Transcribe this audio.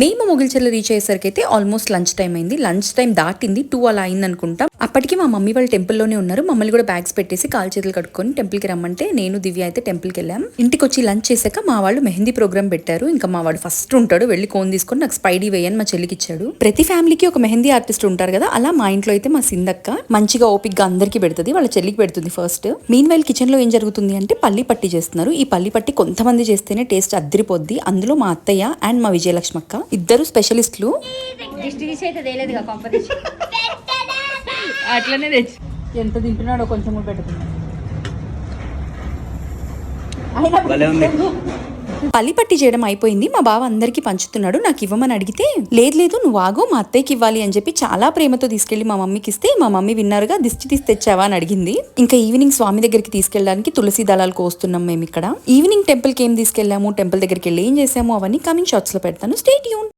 మేము మొగిల్చెర్ల రీచ్ అయ్యేసరికి అయితే ఆల్మోస్ట్ లంచ్ టైం అయింది. లంచ్ టైం దాటింది. టూ అలా అయింది అనుకుంటా అప్పటికి మా మమ్మీ వాళ్ళు టెంపుల్లోనే ఉన్నారు. మమ్మల్ని కూడా బ్యాగ్స్ పెట్టేసి కాలు చేతులు కట్టుకొని టెంపుల్కి రమ్మంటే నేను దివ్య అయితే టెంపుల్కి వెళ్ళాం. ఇంటికి వచ్చి లంచ్ చేశాక మా వాళ్ళు మెహందీ ప్రోగ్రామ్ పెట్టారు. ఇంకా మా వాడు ఫస్ట్ ఉంటాడు. వెళ్ళి కోన్ తీసుకొని నాకు స్పైడీ వేయని మా చెల్లికి ఇచ్చాడు. ప్రతి ఫ్యామిలీకి ఒక మెహందీ ఆర్టిస్ట్ ఉంటారు కదా అలా మా ఇంట్లో అయితే మా సిందక్క మంచిగా ఓపిక్గా అందరికీ పెడుతుంది. వాళ్ళ చెల్లికి పెడుతుంది ఫస్ట్ మీన్ వైల్ కిచెన్లో ఏం జరుగుతుంది అంటే పల్లి పట్టి చేస్తున్నారు. ఈ పల్లి పట్టి కొంతమంది చేస్తేనే టేస్ట్ అద్దరిపోద్ది. అందులో మా అత్తయ్య అండ్ మా విజయలక్ష్మక్క ఇద్దరు స్పెషలిస్టులు. అట్లనే తెచ్చి. ఎంత తింటున్నాడో కొంచెం కూడా పెట్టుకున్నాడు. పల్లి పట్టి చేయడం అయిపోయింది. మా బావ అందరికీ పంచుతున్నాడు. నాకు ఇవ్వమని అడిగితే లేదు లేదు నువ్వు ఆగు మా అత్తయ్యకి ఇవ్వాలి అని చెప్పి చాలా ప్రేమతో తీసుకెళ్ళి మా మమ్మీకి ఇస్తే మా మమ్మీ విన్నారుగా దిష్టి తీసి తెచ్చావా అని అడిగింది. ఇంకా ఈవినింగ్ స్వామి దగ్గరికి తీసుకెళ్ళడానికి తులసి దళాలు కోస్తున్నాం మేము ఇక్కడ ఈవినింగ్ టెంపుల్కి ఏం తీసుకెళ్ళాము? టెంపుల్ దగ్గరికి వెళ్ళి ఏం చేసాము? అవన్నీ కమింగ్ షాట్స్లో పెడతాను. స్టేట్ యూన్